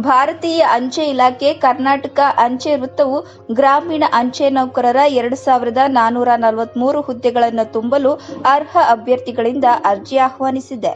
ಭಾರತೀಯ ಅಂಚೆ ಇಲಾಖೆ ಕರ್ನಾಟಕ ಅಂಚೆ ವೃತ್ತವು ಗ್ರಾಮೀಣ ಅಂಚೆ ನೌಕರರ ಎರಡು ಸಾವಿರದ ನಾನೂರ ನಲವತ್ಮೂರು ಹುದ್ದೆಗಳನ್ನು ತುಂಬಲು ಅರ್ಹ ಅಭ್ಯರ್ಥಿಗಳಿಂದ ಅರ್ಜಿ ಆಹ್ವಾನಿಸಿದೆ.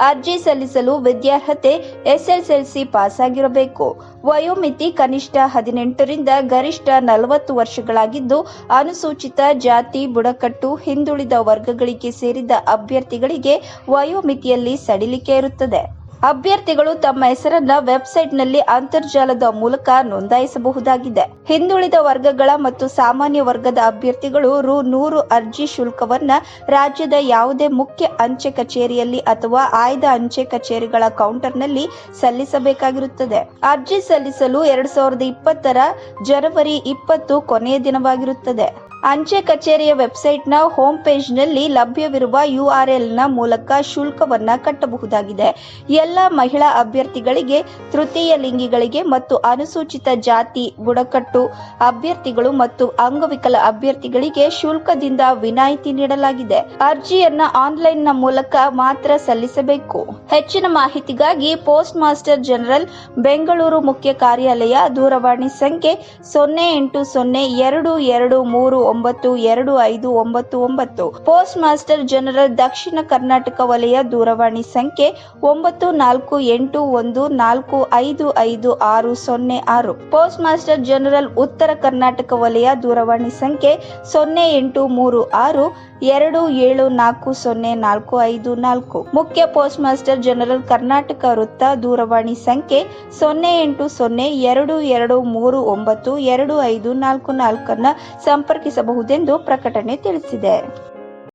ಅರ್ಜಿ ಸಲ್ಲಿಸಲು ವಿದ್ಯಾರ್ಹತೆ ಎಸ್ಎಸ್ಎಲ್ಸಿ ಪಾಸ್ ಆಗಿರಬೇಕು ವಯೋಮಿತಿ ಕನಿಷ್ಠ ಹದಿನೆಂಟರಿಂದ ಗರಿಷ್ಠ ನಲವತ್ತು ವರ್ಷಗಳಾಗಿದ್ದು, ಅನುಸೂಚಿತ ಜಾತಿ, ಬುಡಕಟ್ಟು, ಹಿಂದುಳಿದ ವರ್ಗಗಳಿಗೆ ಸೇರಿದ ಅಭ್ಯರ್ಥಿಗಳಿಗೆ ವಯೋಮಿತಿಯಲ್ಲಿ ಸಡಿಲಿಕೆ ಇರುತ್ತದೆ. ಅಭ್ಯರ್ಥಿಗಳು ತಮ್ಮ ಹೆಸರನ್ನ ವೆಬ್ಸೈಟ್ನಲ್ಲಿ ಅಂತರ್ಜಾಲದ ಮೂಲಕ ನೋಂದಾಯಿಸಬಹುದಾಗಿದೆ. ಹಿಂದುಳಿದ ವರ್ಗಗಳ ಮತ್ತು ಸಾಮಾನ್ಯ ವರ್ಗದ ಅಭ್ಯರ್ಥಿಗಳು ರು ನೂರು ಅರ್ಜಿ ಶುಲ್ಕವನ್ನ ರಾಜ್ಯದ ಯಾವುದೇ ಮುಖ್ಯ ಅಂಚೆ ಕಚೇರಿಯಲ್ಲಿ ಅಥವಾ ಆಯ್ದ ಅಂಚೆ ಕಚೇರಿಗಳ ಕೌಂಟರ್ನಲ್ಲಿ ಸಲ್ಲಿಸಬೇಕಾಗಿರುತ್ತದೆ. ಅರ್ಜಿ ಸಲ್ಲಿಸಲು ಎರಡ್ ಸಾವಿರದ ಇಪ್ಪತ್ತರ ಜನವರಿ ಇಪ್ಪತ್ತು ಕೊನೆಯ ದಿನವಾಗಿರುತ್ತದೆ. ಅಂಚೆ ಕಚೇರಿಯ ವೆಬ್ಸೈಟ್ನ ಹೋಮ್ ಪೇಜ್ನಲ್ಲಿ ಲಭ್ಯವಿರುವ ಯು ಆರ್ ಎಲ್ನ ಮೂಲಕ ಶುಲ್ಕವನ್ನ ಕಟ್ಟಬಹುದಾಗಿದೆ. ಎಲ್ಲ ಮಹಿಳಾ ಅಭ್ಯರ್ಥಿಗಳಿಗೆ, ತೃತೀಯ ಲಿಂಗಿಗಳಿಗೆ ಮತ್ತು ಅನುಸೂಚಿತ ಜಾತಿ ಬುಡಕಟ್ಟು ಅಭ್ಯರ್ಥಿಗಳು ಮತ್ತು ಅಂಗವಿಕಲ ಅಭ್ಯರ್ಥಿಗಳಿಗೆ ಶುಲ್ಕದಿಂದ ವಿನಾಯಿತಿ ನೀಡಲಾಗಿದೆ. ಅರ್ಜಿಯನ್ನ ಆನ್ಲೈನ್ನ ಮೂಲಕ ಮಾತ್ರ ಸಲ್ಲಿಸಬೇಕು. ಹೆಚ್ಚಿನ ಮಾಹಿತಿಗಾಗಿ ಪೋಸ್ಟ್ ಮಾಸ್ಟರ್ ಜನರಲ್, ಬೆಂಗಳೂರು ಮುಖ್ಯ ಕಾರ್ಯಾಲಯ ದೂರವಾಣಿ ಸಂಖ್ಯೆ ಸೊನ್ನೆ ಎಂಟು ಸೊನ್ನೆ ಎರಡು ಎರಡು ಮೂರು ಒಂಬತ್ತು ಎರಡು ಐದು ಒಂಬತ್ತು ಒಂಬತ್ತು. ಪೋಸ್ಟ್ ಮಾಸ್ಟರ್ ಜನರಲ್ ದಕ್ಷಿಣ ಕರ್ನಾಟಕ ವಲಯ ದೂರವಾಣಿ ಸಂಖ್ಯೆ ಒಂಬತ್ತು ನಾಲ್ಕು ಎಂಟು ಒಂದು ನಾಲ್ಕು ಐದು ಐದು ಆರು ಸೊನ್ನೆ ಆರು. ಪೋಸ್ಟ್ ಮಾಸ್ಟರ್ ಜನರಲ್ ಉತ್ತರ ಕರ್ನಾಟಕ ವಲಯ ದೂರವಾಣಿ ಸಂಖ್ಯೆ ಸೊನ್ನೆ ಎಂಟು ಮೂರು ಆರು ಎರಡು ಏಳು ನಾಲ್ಕು ಸೊನ್ನೆ ನಾಲ್ಕು ಐದು ನಾಲ್ಕು. ಮುಖ್ಯ ಪೋಸ್ಟ್ ಮಾಸ್ಟರ್ ಜನರಲ್ ಕರ್ನಾಟಕ ವೃತ್ತ ದೂರವಾಣಿ ಸಂಖ್ಯೆ ಸೊನ್ನೆ ಎಂಟು ಸೊನ್ನೆ ಎರಡು ಎರಡು ಮೂರು ಒಂಬತ್ತು ಎರಡು ಐದು ನಾಲ್ಕು ನಾಲ್ಕನ್ನ ಸಂಪರ್ಕಿಸಬಹುದೆಂದು ಪ್ರಕಟಣೆ ತಿಳಿಸಿದೆ.